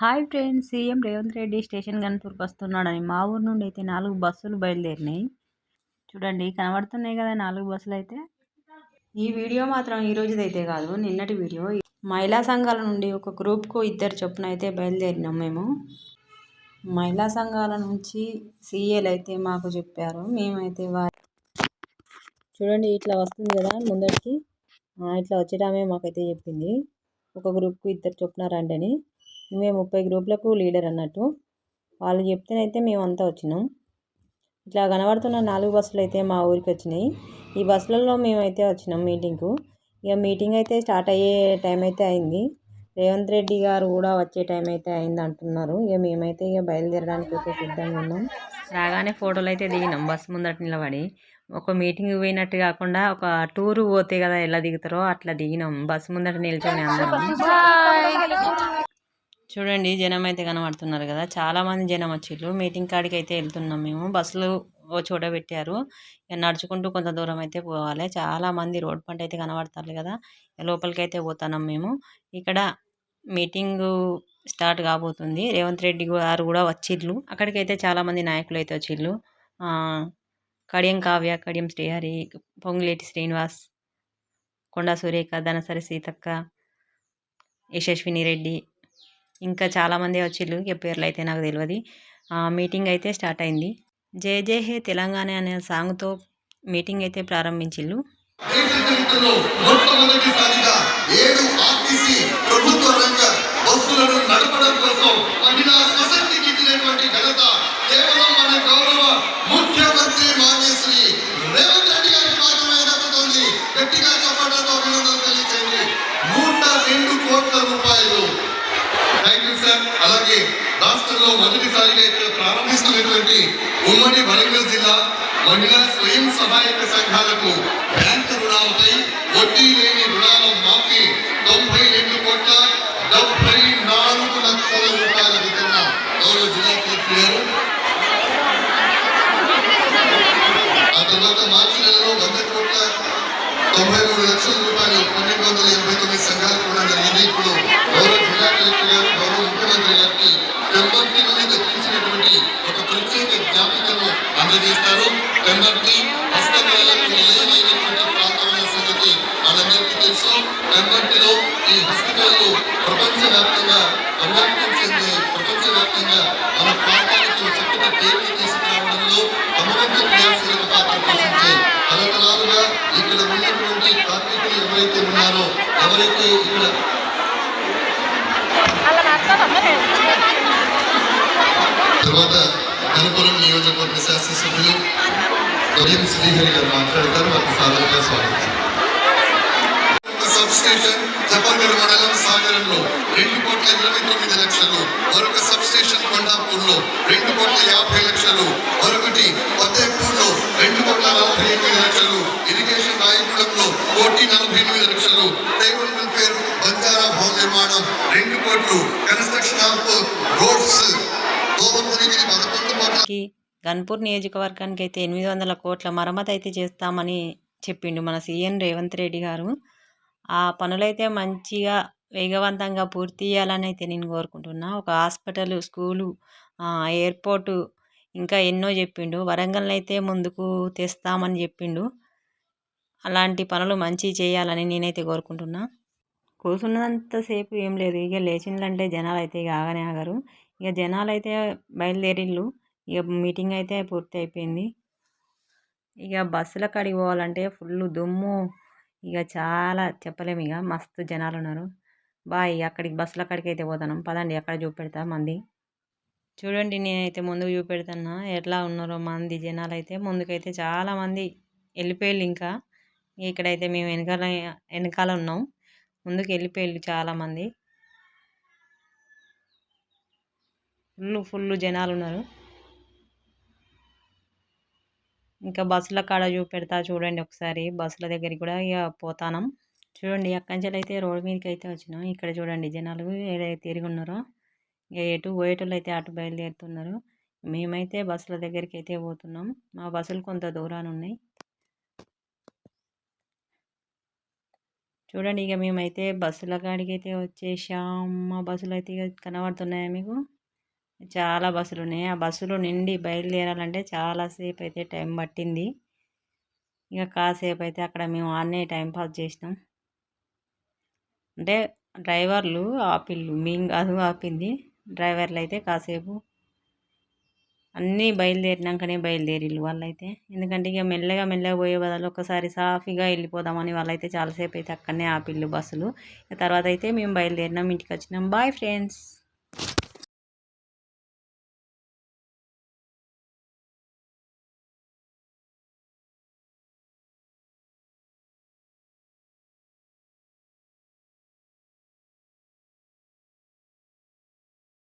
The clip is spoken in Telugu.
Hi friends CM Revanth Reddy station గన్పూర్కి వస్తున్నాడని మా ఊరు నుండి అయితే నాలుగు బస్సులు బయలుదేరినాయి. చూడండి కనబడుతున్నాయి కదా నాలుగు బస్సులు అయితే. ఈ వీడియో మాత్రం ఈ రోజుదైతే కాదు నిన్నటి వీడియో. మహిళా సంఘాల నుండి ఒక గ్రూప్కు ఇద్దరు చొప్పున అయితే బయలుదేరినాం మేము. మహిళా సంఘాల నుంచి సీఏలు అయితే మాకు చెప్పారు మేమైతే వారి చూడండి ఇట్లా వస్తుంది కదా ముందరికి. ఇట్లా వచ్చేటామే మాకైతే చెప్పింది. ఒక గ్రూప్కు ఇద్దరు చొప్పున రండి అని మేము ముప్పై గ్రూపులకు లీడర్ అన్నట్టు. వాళ్ళు చెప్తేనైతే మేమంతా వచ్చినాం. ఇట్లా కనబడుతున్న నాలుగు బస్సులు అయితే మా ఊరికి వచ్చినాయి. ఈ బస్సులలో మేమైతే వచ్చినాం మీటింగ్కు ఇక మీటింగ్ అయితే స్టార్ట్ అయ్యే టైం అయితే అయింది. రేవంత్ రెడ్డి గారు కూడా వచ్చే టైం అయితే అయింది అంటున్నారు. ఇక మేమైతే ఇక బయలుదేరడానికి అయితే సిద్ధంగా ఉన్నాం. రాగానే ఫోటోలు అయితే దిగినాం బస్సు ముందట నిలబడి. ఒక మీటింగ్ పోయినట్టు కాకుండా ఒక టూరు పోతే కదా ఎలా దిగుతారో అట్లా దిగినాం. బస్సు ముందట నిల్చొని అందరం. చూడండి జనం అయితే కనబడుతున్నారు కదా. చాలామంది జనం వచ్చిళ్ళు మీటింగ్ కాడికి అయితే వెళ్తున్నాం మేము. బస్సులు ఓ చోట పెట్టారు. నడుచుకుంటూ కొంత దూరం అయితే పోవాలి. చాలామంది రోడ్ పంట అయితే కనబడతారు కదా. లోపలికి అయితే పోతున్నాం మేము. ఇక్కడ మీటింగ్ స్టార్ట్ కాబోతుంది. రేవంత్ రెడ్డి గారు కూడా వచ్చిళ్ళు అక్కడికైతే చాలామంది నాయకులు అయితే వచ్చిళ్ళు కడియం కావ్య కడియం శ్రీహరి పొంగులేటి శ్రీనివాస్ కొండా సురేఖ ధనసరి సీతక్క యశస్విని రెడ్డి ఇంకా చాలామంది వచ్చిళ్ళు ఇక పేర్లు అయితే నాకు తెలియదు మీటింగ్ అయితే స్టార్ట్ అయింది. జే జే హే తెలంగాణ అనే సాంగ్తో మీటింగ్ అయితే ప్రారంభించిళ్ళు గట్టిగా చెప్పడంతో అభినందనలు తెలియజేయండి నూట రెండు కోట్ల రూపాయలు థ్యాంక్ యూ సార్. అలాగే రాష్ట్రంలో మొదటిసారిగా ఇక్కడ ప్రారంభిస్తున్నటువంటి ఉమ్మడి వరంగల్ జిల్లా మహిళా స్వయం సహాయక సంఘాలకు బ్యాంకు రుణాలపై వడ్డీ లేని రుణాల మాఫీ తొంభై రెండు కోట్ల డెబ్బై నాలుగు లక్షల రూపాయల వితరణ గౌరవ జిల్లా కలెక్టర్ గారు. ఆ తర్వాత మార్చి నెలలో వంద కోట్ల తొంభై మూడు లక్షల రూపాయలు పన్నెండు వందల ఎనభై తొమ్మిది సంఘాలు కూడా జరిగింది ఇప్పుడు గౌరవ జిల్లా కలెక్టర్ గారు గౌరవ ముఖ్యమంత్రి గారికి పెంబర్తి నుండి దక్కించినటువంటి ఒక ప్రత్యేక జ్ఞాపికను అందజేస్తారు పెంబర్తి హస్తకళలకు నిలయమైనటువంటి ప్రాంతమైన సంగతి మనందరికీ తెలుసు పెంబర్తిలో ఈ హస్తకళలు ప్రపంచవ్యాప్తంగా పరివర్తన చెంది ప్రపంచవ్యాప్తంగా మన ప్రాంతానికి చక్కటి పేరుని తీసుకురావడంలో క్రియాశీలక పాత్ర పోషించే తరతరాలుగా ఇక్కడ ఉన్నటువంటి కార్మికులు ఎవరైతే ఉన్నారో ఎవరైతే ఇక్కడ తర్వాత కనపురం నియోజకవర్గ శాసనసభ్యులు ఉదయం శ్రీహరి గారు మాట్లాడతారు. వారికి సాధారణంగా స్వాగతం. సబ్ స్టేషన్ జపర్గఢ్ మండలం సాగరంలో రెండు కోట్ల ఇరవై తొమ్మిది లక్షలు. మరొక సబ్ స్టేషన్ కొండాపూర్లో రెండు కోట్ల యాభై లక్షలు. మరొకటి ఫతేపూర్లో రెండు కోట్ల నలభై ఎనిమిది లక్షలు. ఇరిగేషన్ రాయగూడెంలో కోటి నలభై ఎనిమిది లక్షలు. ట్రైబల్ వెల్ఫేర్ బంజారా భవన నిర్మాణం రెండు కోట్లు. కన్స్ట్రక్షన్ ఆఫ్ రోడ్స్ గన్పూర్ నియోజకవర్గానికి అయితే ఎనిమిది వందల కోట్ల మరమ్మతు అయితే చేస్తామని చెప్పిండు మన సీఎం రేవంత్ రెడ్డి గారు. ఆ పనులైతే మంచిగా వేగవంతంగా పూర్తి చేయాలని అయితే నేను కోరుకుంటున్నా. ఒక హాస్పిటల్ స్కూలు ఎయిర్పోర్టు ఇంకా ఎన్నో చెప్పిండు. వరంగల్ అయితే ముందుకు తెస్తామని చెప్పిండు. అలాంటి పనులు మంచి చేయాలని నేనైతే కోరుకుంటున్నా. కూర్చున్నంతసేపు ఏం లేదు. ఇక లేచిందంటే జనాలు అయితే ఇక ఆగనే ఆగరు. ఇక జనాలు అయితే బయలుదేరిళ్ళు. ఇక మీటింగ్ అయితే పూర్తి అయిపోయింది. ఇక బస్సుల కాడికి పోవాలంటే ఫుల్ దుమ్ము. ఇక చాలా చెప్పలేము ఇక. మస్తు జనాలు ఉన్నారు. బాయ్ అక్కడికి బస్సుల కాడికి అయితే పోతున్నాం పదండి అక్కడ చూపెడతా మంది. చూడండి నేనైతే ముందుకు చూపెడుతున్నా. ఎట్లా ఉన్నారో మంది జనాలు అయితే ముందుకైతే చాలామంది వెళ్ళిపోయారు ఇంకా. ఇక్కడైతే మేము వెనకాల వెనకాల ఉన్నాం. ముందుకు వెళ్ళిపోయారు చాలామంది ఫుల్ ఫుల్ జనాలు ఉన్నారు ఇంకా బస్సుల కాడ చూపెడతా చూడండి ఒకసారి. బస్సుల దగ్గరికి కూడా ఇక పోతానం. చూడండి అక్కడి నుంచి అయితే రోడ్డు మీదకి అయితే వచ్చినాం. ఇక్కడ చూడండి జనాలు ఏదైతే తిరిగి ఉన్నారో ఇక ఎటు పోయేటోళ్ళు అయితే అటు బయలుదేరుతున్నారు. మేమైతే బస్సుల దగ్గరికి అయితే పోతున్నాం. మా బస్సులు కొంత దూరాన్ని ఉన్నాయి. చూడండి ఇక మేమైతే బస్సుల కాడికి అయితే వచ్చేసాం. మా బస్సులు అయితే ఇక కనబడుతున్నాయా మీకు? చాలా బస్సులు ఉన్నాయి ఆ బస్సులు నిండి బయలుదేరాలంటే చాలాసేపు అయితే టైం పట్టింది. ఇక కాసేపు అయితే అక్కడ మేము ఆడనే టైం పాస్ చేసినాం. అంటే డ్రైవర్లు ఆపిల్లు మేము కాదు ఆపింది. డ్రైవర్లు అయితే కాసేపు అన్నీ బయలుదేరినాకనే బయలుదేరిళ్ళు వాళ్ళైతే. ఎందుకంటే ఇక మెల్లగా మెల్లగా పోయే బదులు ఒకసారి సాఫీగా వెళ్ళిపోదామని వాళ్ళైతే చాలాసేపు అయితే అక్కడనే ఆపిల్లు బస్సులు. తర్వాత అయితే మేము బయలుదేరినాం ఇంటికి వచ్చినాం బాయ్ ఫ్రెండ్స్.